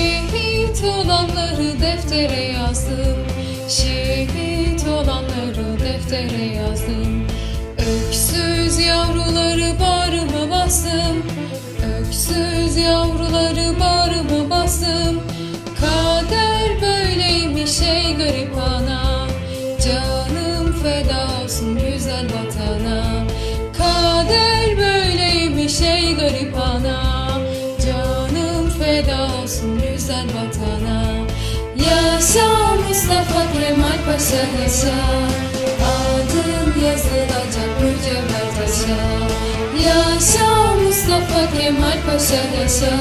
Şehit olanları deftere yazdım. Şehit olanları deftere yazdım. Öksüz yavruları bağrıma bastım. Öksüz yavruları bağrıma bastım. Kader böyleymiş ey garip ana. Canım feda olsun güzel vatana. Kader böyleymiş ey garip ana. Canım feda olsun güzel vatana. Yaşa Mustafa Kemal Paşa yaşa Adın yazılacak mücevher taşa Yaşa Mustafa Kemal Paşa yaşa